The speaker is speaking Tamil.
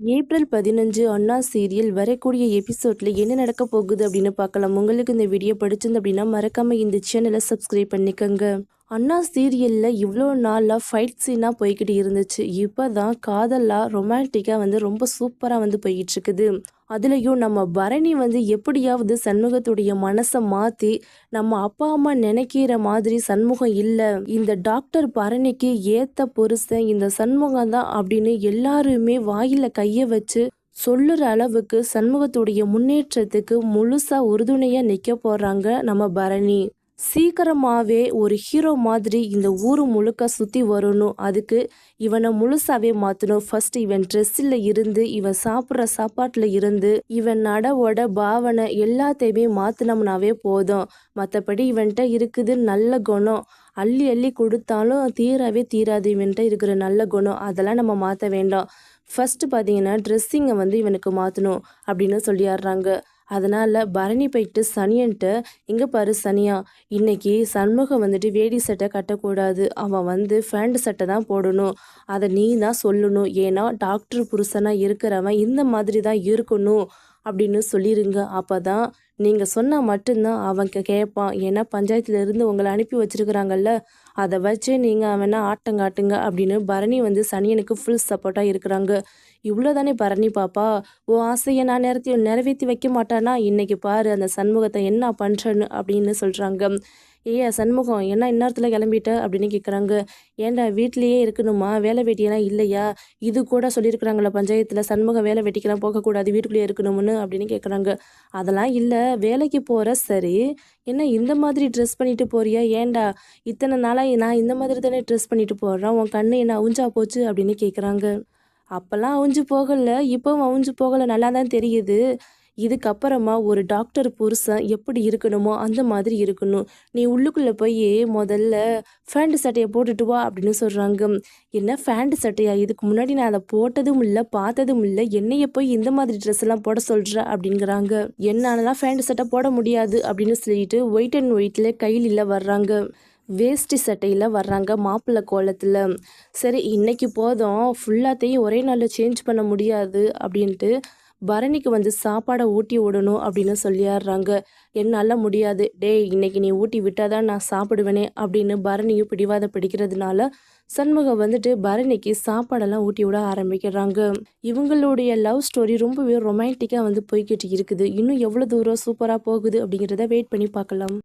ஏப்ரல் பதினஞ்சு அண்ணா சீரியல் வரக்கூடிய எபிசோட்ல என்ன நடக்க போகுது அப்படின்னு பார்க்கலாம். உங்களுக்கு இந்த வீடியோ பிடிச்சிருந்து அப்படின்னா மறக்காம இந்த சேனலை சப்ஸ்கிரைப் பண்ணிக்கோங்க. அண்ணா சீரியலில் இவ்வளோ நாளாக ஃபைட் சீனாக போய்கிட்டு இருந்துச்சு. இப்போ தான் காதலாக ரொமான்டிக்காக வந்து ரொம்ப சூப்பராக வந்து போய்கிட்டு இருக்குது அதுலேயும் நம்ம பரணி வந்து எப்படியாவது சண்முகத்துடைய மனசை மாற்றி நம்ம அப்பா அம்மா நினைக்கிற மாதிரி சண்முகம் இல்லை. இந்த டாக்டர் பரணிக்கு ஏற்ற புருஷன் இந்த சண்முகம் தான் அப்படின்னு எல்லாருமே வாயில் கையை வச்சு சொல்லுற அளவுக்கு சண்முகத்துடைய முன்னேற்றத்துக்கு முழுசாக உறுதுணையாக நிற்க போகிறாங்க நம்ம பரணி. சீக்கிரமாகவே ஒரு ஹீரோ மாதிரி இந்த ஊர் முழுக்க சுற்றி வரணும். அதுக்கு இவனை முழுசாவே மாற்றணும் ஃபர்ஸ்ட் இவன் ட்ரெஸ்ஸில் இருந்து இவன் சாப்பிட்ற சாப்பாட்டில் இருந்து இவன் நடவோட பாவனை எல்லாத்தையுமே மாற்றினோம்னாவே போதும். மற்றபடி இவன்கிட்ட இருக்குது நல்ல குணம். அள்ளி அள்ளி கொடுத்தாலும் தீராவே தீராது. இவன்கிட்ட இருக்கிற நல்ல குணம் அதெல்லாம் நம்ம மாற்ற வேண்டாம். ஃபஸ்ட்டு பார்த்தீங்கன்னா ட்ரெஸ்ஸிங்கை வந்து இவனுக்கு மாற்றணும் அப்படின்னு சொல்லிடுறாங்க அதனால் பரணி போயிட்டு சனியன்ட்டு இங்கே பாரு சனியா இன்னைக்கு சண்முகம் வந்துட்டு வேடி சட்டை கட்டக்கூடாது. அவன் வந்து ஃபேண்ட் சட்டை தான் போடணும். அதை நீ தான் சொல்லணும். ஏன்னா டாக்டர் புருஷனாக இருக்கிறவன் இந்த மாதிரி தான் இருக்கணும். அப்படின்னு சொல்லிடுங்க அப்போ தான் நீங்கள் சொன்னால் மட்டும்தான் அவன் கேட்பான் ஏன்னா பஞ்சாயத்துலேருந்து உங்களை அனுப்பி வச்சிருக்கிறாங்கல்ல அதை வச்சு நீங்கள் அவனை ஆட்டம் காட்டுங்க அப்படின்னு பரணி வந்து சனியனுக்கு ஃபுல் சப்போர்ட்டாக இருக்கிறாங்க. இவ்வளோ தானே பரணி பாப்பா? ஓ ஆசையை நான் நிறத்தி நிறைவேற்றி வைக்க மாட்டானா? இன்றைக்கி பாரு அந்த சண்முகத்தை என்ன பண்ணுறேன்னு அப்படின்னு சொல்கிறாங்க ஏயா சண்முகம் என்ன இந்நேரத்தில் கிளம்பிட்ட? அப்படின்னு கேட்குறாங்க ஏன்டா வீட்லேயே இருக்கணுமா? வேலை வெட்டியெல்லாம் இல்லையா? இது கூட சொல்லியிருக்கிறாங்களா பஞ்சாயத்தில் சண்முகம் வேலை வெட்டிக்கெல்லாம் போகக்கூடாது வீட்டுக்குள்ளேயே இருக்கணும்னு அப்படின்னு கேட்குறாங்க அதெல்லாம் இல்லை வேலைக்கு போகிற சரி. என்ன இந்த மாதிரி ட்ரெஸ் பண்ணிட்டு போறியா? ஏன்டா இத்தனை நாளாக நான் இந்த மாதிரி தானே ட்ரெஸ் பண்ணிட்டு போடுறேன் உன் கண்ணு என்ன அவுஞ்சா போச்சு? அப்படின்னு கேட்குறாங்க அப்போல்லாம் அவுஞ்சு போகலை. இப்போவும் அவுஞ்சு போகலை. நல்லா தான் தெரியுது. இதுக்கப்புறமா ஒரு டாக்டர் புருஷன் எப்படி இருக்கணுமோ அந்த மாதிரி இருக்கணும். நீ உள்ளுக்குள்ளே போய் முதல்ல ஃபேண்ட் சட்டையை போட்டுட்டு வா அப்படின்னு சொல்கிறாங்க என்ன ஃபேண்ட் சட்டையா? இதுக்கு முன்னாடி நான் அதை போட்டதும் இல்லை பார்த்ததும் இல்லை. என்னைய போய் இந்த மாதிரி ட்ரெஸ் எல்லாம் போட சொல்கிற அப்படிங்கிறாங்க. என்னாலலாம் ஃபேண்ட் சட்டை போட முடியாது அப்படின்னு சொல்லிட்டு ஒயிட் அண்ட் ஒயிட்டில் கையில் வர்றாங்க. வேஷ்டி சட்டையில் வர்றாங்க மாப்பிள்ளை கோலத்தில். சரி இன்னைக்கு போதும். ஃபுல்லாத்தையும் ஒரே நாளில் சேஞ்ச் பண்ண முடியாது அப்படின்ட்டு பரணிக்கு வந்து சாப்பாடை ஊட்டி விடணும் அப்படின்னு சொல்லிடுறாங்க என்னால் முடியாது. டேய் இன்னைக்கு நீ ஊட்டி விட்டால் தான் நான் சாப்பிடுவேனே அப்படின்னு பரணியும் பிடிவாத பிடிக்கிறதுனால சண்முகம் வந்துட்டு பரணிக்கு சாப்பாடெல்லாம் ஊட்டி விட ஆரம்பிக்கிறாங்க. இவங்களுடைய லவ் ஸ்டோரி ரொம்பவே ரொமான்டிக்காக வந்து போய்கிட்டு இருக்குது. இன்னும் எவ்வளோ தூரம் சூப்பராக போகுது அப்படிங்கிறத வெயிட் பண்ணி பார்க்கலாம்.